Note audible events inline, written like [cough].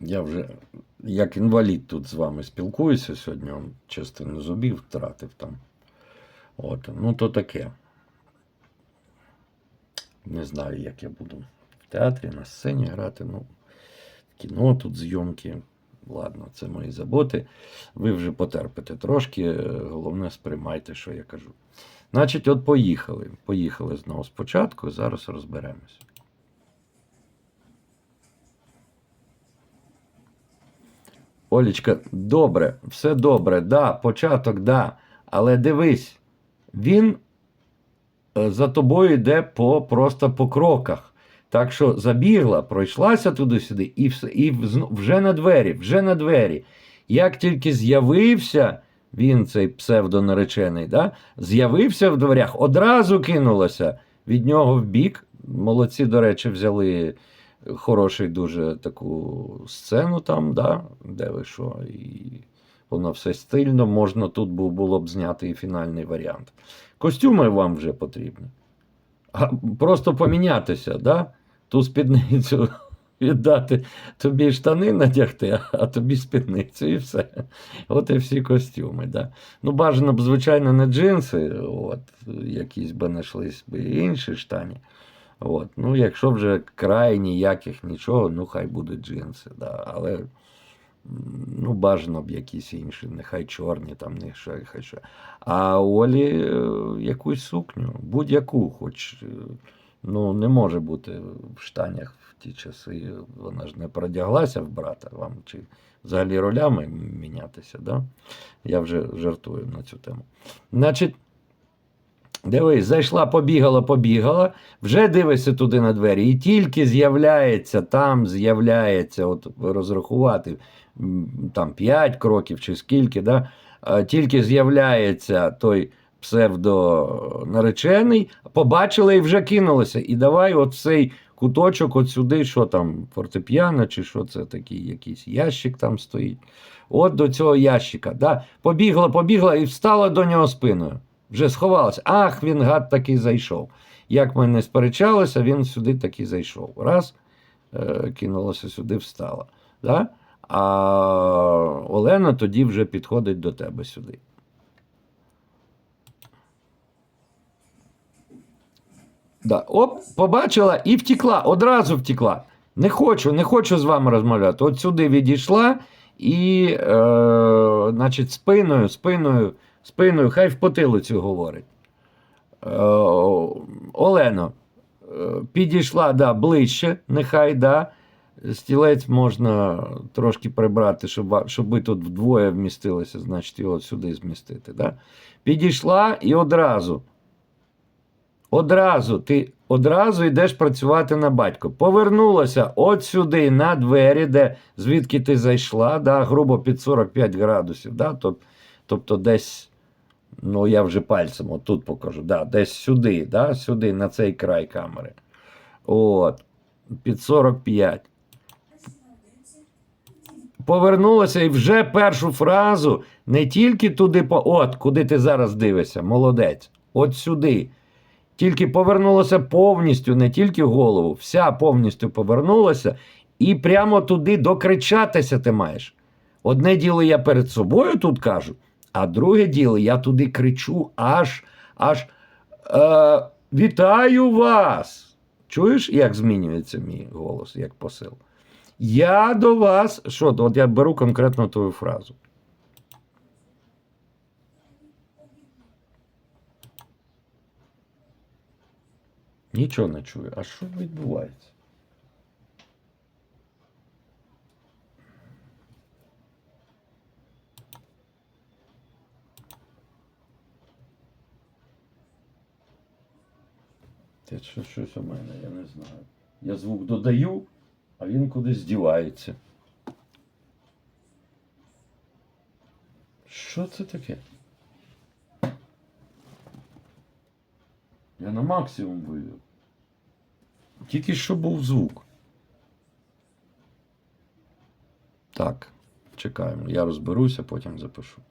Я вже як інвалід тут з вами спілкуюся сьогодні, частину зубів втратив там. От, ну то таке. Не знаю, як я буду в театрі, на сцені грати. Ну, кіно тут зйомки. Ладно, це мої заботи. Ви вже потерпите трошки. е, Головне, сприймайте, що я кажу. Значить, от поїхали. Поїхали знову спочатку, зараз розберемось. Олічка, добре, все добре, да, початок, да. Але дивись, він е, за тобою йде по, просто по кроках. Так що забігла, пройшлася туди-сюди, і, і вже на двері, вже на двері. Як тільки з'явився він, цей псевдонаречений, да, з'явився в дверях, одразу кинулася від нього в бік. Молодці, до речі, взяли хороший дуже таку сцену там, да, де ви що, і воно все стильно, можна тут було б зняти і фінальний варіант. Костюми вам вже потрібні. А просто помінятися, да? ту спідницю [laughs] віддати, тобі штани надягти, а тобі спідницю і все. От і всі костюми. Да? Ну, бажано б, звичайно, не джинси, от, якісь би знайшлись би інші штані. От. Ну, якщо вже край ніяких нічого, ну хай будуть джинси. Да. Але ну, бажано б якісь інші, нехай чорні, там, нехай хай що. А Олі е, якусь сукню, будь-яку, хоч е, ну, не може бути в штанях в ті часи. Вона ж не продяглася в брата вам чи взагалі ролями мінятися. Да? Я вже жартую на цю тему. Значить. Дивись, зайшла, побігала, побігала, вже дивишся туди на двері, і тільки з'являється, там з'являється, от розрахувати там 5 кроків чи скільки, да, тільки з'являється той псевдонаречений, побачила і вже кинулася. І давай от цей куточок, от сюди, що там, фортепіано, чи що це такий якийсь ящик там стоїть. От до цього ящика. Да. Побігла, побігла і встала до нього спиною. Вже сховалася. Ах, він гад таки зайшов. Як ми не сперечалися, він сюди таки зайшов. Раз, е, кинулася сюди, встала. Да? А Олена тоді вже підходить до тебе сюди. Да. Оп, побачила і втекла, одразу втекла. Не хочу, не хочу з вами розмовляти. От сюди відійшла і, е, значить, спиною, спиною, спиною, хай в потилицю говорить. Е, Олено, е, підійшла да, ближче, нехай да. Стілець можна трошки прибрати, щоб, щоб ви тут вдвоє вмістилися, значить його сюди змістити. Да? Підійшла і одразу. Одразу ти одразу йдеш працювати на батько. Повернулася от сюди на двері, де звідки ти зайшла, да, грубо під 45 градусів. Да, тоб- тобто десь, ну я вже пальцем отут покажу, да, десь сюди, да, сюди, на цей край камери. От, під 45. Повернулася і вже першу фразу не тільки туди, по... от, куди ти зараз дивишся, молодець, от сюди. Тільки повернулася повністю, не тільки голову, вся повністю повернулася, і прямо туди докричатися ти маєш. Одне діло я перед собою тут кажу, а друге діло я туди кричу аж аж е, вітаю вас. Чуєш, як змінюється мій голос, як посил? Я до вас. Що, от я беру конкретно твою фразу. Нічого не чую. А що відбувається? Це що, щось у мене, я не знаю. Я звук додаю, а він кудись дівається. Що це таке? Я на максимум вивів. Тільки що був звук. Так, чекаємо. Я розберуся, потім запишу.